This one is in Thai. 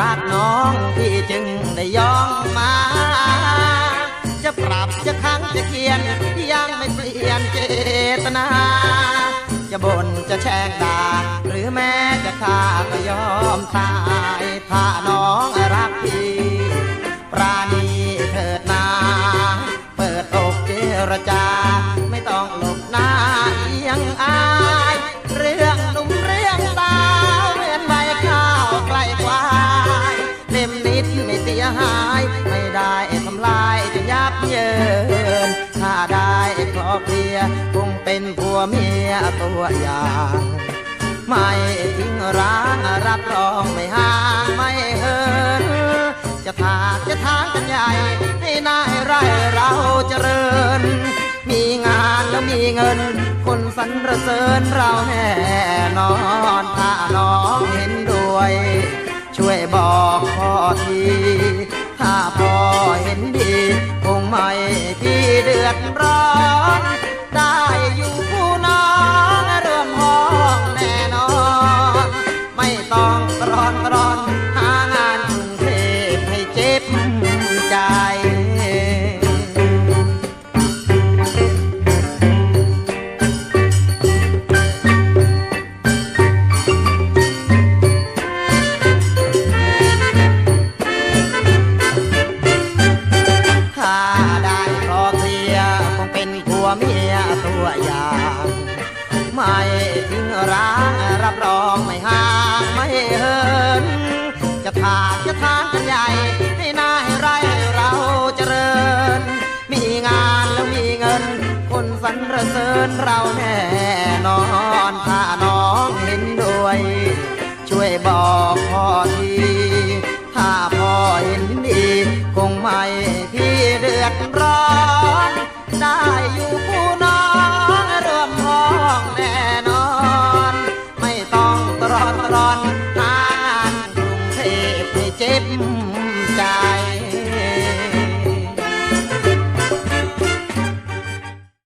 รักน้องพี่จึงได้ย่องมา จะปรับจะคั้งจะเขียนยังไม่เปลี่ยนเจตนา จะบ่นจะแช่งด่าหรือแม้จะฆ่าก็ยอมตายถ้าน้องรักพี่ปราณีเถิดนา เปิดอกเจรจา หายไม่ได้ทำลายจนยับเยินถ้าได้ครอบเคลียคงเป็นผัวเมียตัวอย่างไม่ทิ้งร้างรับรองไม่ห่างไม่เหินจะถากจะทางกันใหญ่ให้นายไร่เราเจริญ มีงานแล้วมีเงิน คนสรรเสริญเราแน่นอน วยบอกพ่อที ถ้าพ่อเห็นดี คงไม่พี่เดือดร้อน อย่างไม่ทิ้งร้างรับรองไม่ห่างไม่เหิน จะทางจะทางกันใหญ่ ให้นายไรเราเจริญ มีงานแล้วมีเงิน คนสรรเสริญเราแน่นอน ถ้าน้องเห็นด้วย ช่วยบอกพ่อที Ramadan.